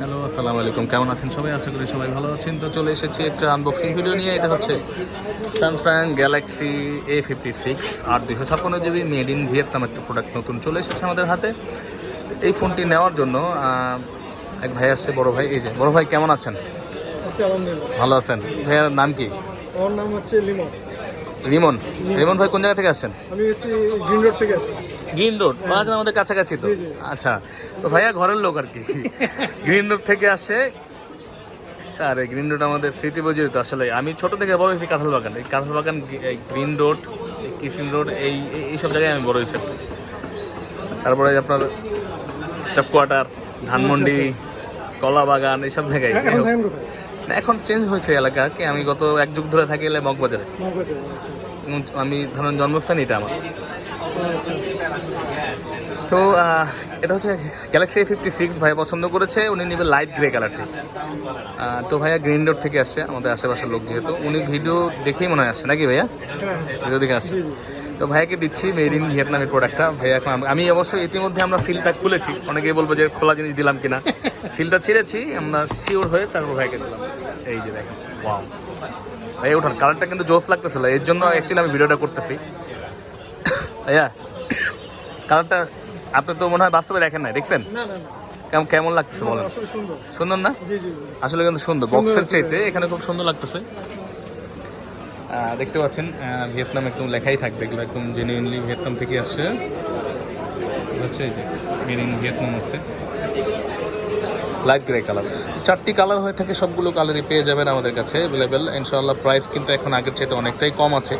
Hello আসসালামু আলাইকুম। কেমন আছেন সবাই? আশা করি সবাই ভালো আছেন। তো চলে এসেছি একটা আনবক্সিং ভিডিও নিয়ে। এটা হচ্ছে Samsung Galaxy A fifty six আর দুশো ছাপ্পান্ন জিবি মেড ইন ভিয়েতনাম একটা প্রোডাক্ট নতুন চলে এসেছে আমাদের হাতে। তো এই ফোনটি নেওয়ার জন্য এক ভাই আসছে বড় ভাই। এই যে বড় ভাই কেমন আছেন? ভালো আছেন। ভাইয়ার নাম কি? আমার নাম হচ্ছে লিমন। রিমন রিমন ভাই কোন জায়গা থেকে আসছেন? আমি হচ্ছে গ্রিন রোড থেকে আসছি। Green road? বাজার আমাদের কাছাকাছি তো। আচ্ছা তো ভাইয়া ঘরের লোক আর কি। গ্রিন রোড থেকে আসে আচ্ছা, আরে গ্রিন রোড আমাদের স্মৃতি বজিত আসলে আমি ছোট থেকে বড় হয়েছি কাঁঠাল বাগান। এই কাঁঠাল বাগান এই গ্রিন রোড এই কিশিন রোড এই এই- এইসব জায়গায় আমি বড় হয়েছি তারপরে আপনার স্টাফ কোয়ার্টার ধানমন্ডি কলা বাগান এইসব জায়গায়। এখন চেঞ্জ হয়েছে এলাকা কি আমি গত এক যুগ ধরে থাকি এলে মগবাজারে। আচ্ছা আমি ধরুন জন্মস্থান এটা আমার। আচ্ছা তো এটা হচ্ছে গ্যালাক্সি ফিফটি সিক্স ভাই পছন্দ করেছে, উনি নেবে লাইট গ্রে কালারটি তো ভাইয়া গ্রিন রোড থেকে আসছে, আমাদের আশেপাশের লোক যেহেতু। উনি ভিডিও দেখেই মনে হয় আসছে, নাকি ভাইয়া? ভিডিও দেখে আসছে। তো ভাইয়াকে দিচ্ছি মেড ইন ভিয়েতনামের প্রোডাক্টটা ভাইয়া এখন আমি- অবশ্যই ইতিমধ্যে আমরা ফিলটা খুলেছি। অনেকেই বলব যে খোলা জিনিস দিলাম কিনা। ফিলটা ছিঁড়েছি, আমরা শিওর হয়ে তারপর ভাইকে দিলাম। এই যে দেখেন ভাই ওঠান কালারটা কিন্তু জোস লাগতেছিল। এর জন্য অ্যাকচুয়ালি আমি ভিডিওটা করতেছি। ভাইয়া কালারটা আপনি তো মনে হয় বাস্তবে দেখেন নাই দেখছেন? কেমন কেমন লাগতেছে বলেন? সুন্দর। না? আসলে কিন্তু সুন্দর বক্সের চাইতে এখানে খুব সুন্দর লাগতেছে। দেখতে পাচ্ছেন ভিয়েতনাম একদম লেখাই থাকবে এগুলো একদম জেনুইনলি ভিয়েতনাম থেকে আসছে। হচ্ছে এই যে মেড ইন ভিয়েতনাম আছে। লাইট গ্রে কালার চারটি কালার হয়ে থাকে সবগুলো কালারই পেয়ে যাবেন আমাদের কাছে অ্যাভেলেবেল ইনশাআল্লাহ প্রাইস কিন্তু এখন আগের চাইতে অনেকটাই কম আছে।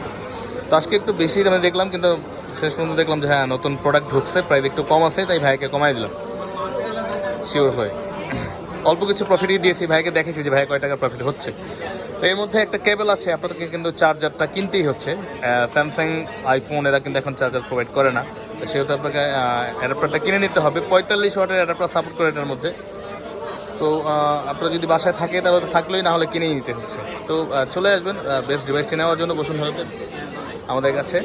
তো আজকে একটু বেশি দামে দেখলাম কিন্তু শেষ পর্যন্ত দেখলাম যে হ্যাঁ নতুন প্রোডাক্ট ঢুকছে প্রাইস একটু কম আছে, তাই ভাইকে কমাই দিলাম। শিওর হয়ে। অল্প কিছু প্রফিটই দিয়েছি, ভাইকে দেখেছি যে ভাই কয় টাকা প্রফিট হচ্ছে। তো এর মধ্যে একটা কেবল আছে, আপনাদেরকে কিন্তু চার্জারটা কিনতেই হচ্ছে। স্যামসাং আইফোন এরা কিন্তু এখন চার্জার প্রোভাইড করে না। তো সেহেতু আপনাকে অ্যাডাপ্টারটা কিনে নিতে হবে। পঁয়তাল্লিশ ওয়াটের অ্যাডাপ্টার সাপোর্ট করে এটার মধ্যে। তো আপনারা যদি বাসায় থাকে, তাহলে থাকলেই না হলে কিনেই নিতে হচ্ছে। তো চলে আসবেন বেস্ট ডিভাইসটি নেওয়ার জন্য বসুন হতে আমাদের কাছে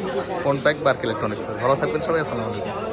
ফোন প্যাক বার্ক ইলেকট্রনিক্স ভালো থাকবেন সবাই আলাইকুম।